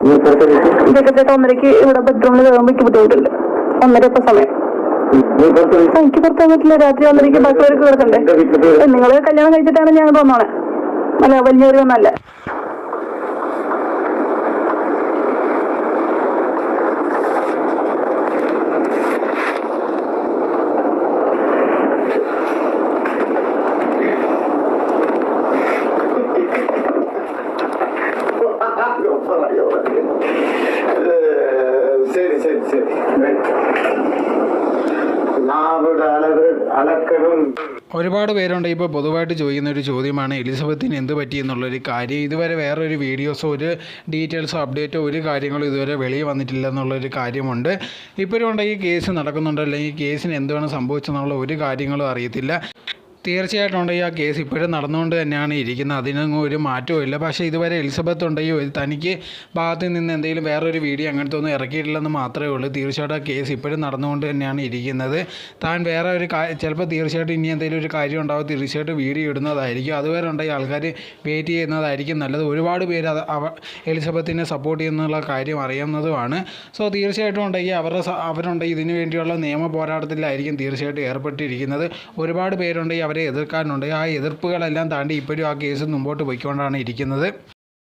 ഇതൊക്കെ ഒന്നരക്ക് ഇവിടെ ബെഡ്റൂമിൽ കയറുമ്പോൾ എനിക്ക് ബുദ്ധിമുട്ടുണ്ട് ഒന്നര ഇപ്പൊ സമയം. എനിക്ക് പുറത്താൻ പറ്റില്ല രാത്രി ഒന്നരക്ക് ബാക്കിയുള്ളവർക്ക് കിടക്കണ്ടേ? നിങ്ങൾ കല്യാണം കഴിച്ചിട്ടാണ് ഞാൻ വന്നോണേ അല്ല വലിയൊരു ഒന്നല്ല சரி சரி சரி നാവിടെ അളവ് അളക്കലും ഒരുപാട് പേരുണ്ട് ഇപ്പോൾ പൊതുവായിട്ട് ചോദിക്കുന്ന ഒരു ചോദ്യമാണ് എലിസബത്തിന് എന്ത് പറ്റി എന്നുള്ളൊരു കാര്യം ഇതുവരെ വേറൊരു വീഡിയോസോ ഒരു ഡീറ്റെയിൽസോ അപ്ഡേറ്റോ ഒരു കാര്യങ്ങളും ഇതുവരെ വെളിയിൽ വന്നിട്ടില്ല എന്നുള്ളൊരു കാര്യമുണ്ട് ഇപ്പോഴും ഉണ്ട് ഈ കേസ് നടക്കുന്നുണ്ട് അല്ലെങ്കിൽ കേസിന് എന്താണ് സംഭവിച്ചെന്നുള്ള ഒരു കാര്യങ്ങളും അറിയത്തില്ല തീർച്ചയായിട്ടും ഉണ്ടെങ്കിൽ ആ കേസ് ഇപ്പോഴും നടന്നുകൊണ്ട് തന്നെയാണ് ഇരിക്കുന്നത്. അതിനൊന്നും ഒരു മാറ്റവും ഇല്ല. പക്ഷേ ഇതുവരെ എലിസബത്ത് ഉണ്ടെങ്കിൽ തനിക്ക് ഭാഗത്ത് നിന്ന് എന്തെങ്കിലും വേറൊരു വീഡിയോ അങ്ങനത്തെ ഒന്നും ഇറക്കിയിട്ടില്ലെന്ന് മാത്രമേ ഉള്ളൂ. തീർച്ചയായിട്ടും ആ കേസ് ഇപ്പോഴും നടന്നുകൊണ്ട് തന്നെയാണ് ഇരിക്കുന്നത്. താൻ വേറെ ഒരു ചിലപ്പോൾ തീർച്ചയായിട്ടും ഇനി എന്തെങ്കിലും ഒരു കാര്യം ഉണ്ടാവും തീർച്ചയായിട്ടും വീഡിയോ ഇടുന്നതായിരിക്കും. അതുവരെ ഉണ്ടെങ്കിൽ ആൾക്കാർ വെയിറ്റ് ചെയ്യുന്നതായിരിക്കും നല്ലത്. ഒരുപാട് പേര് അത് എലിസബത്തിനെ സപ്പോർട്ട് ചെയ്യുന്നുള്ള കാര്യം അറിയുന്നതുമാണ്. സോ തീർച്ചയായിട്ടും ഉണ്ടെങ്കിൽ അവരുടെ അവരുണ്ടെങ്കിൽ ഇതിനു വേണ്ടിയുള്ള നിയമ പോരാട്ടത്തിലായിരിക്കും തീർച്ചയായിട്ടും ഏർപ്പെട്ടിരിക്കുന്നത്. ഒരുപാട് പേരുണ്ടെങ്കിൽ അവരെ എതിർക്കാനുണ്ട്. ആ എതിർപ്പുകളെല്ലാം താണ്ടി ഇപ്പോഴും ആ കേസ് മുമ്പോട്ട് പോയിക്കൊണ്ടാണ് ഇരിക്കുന്നത്.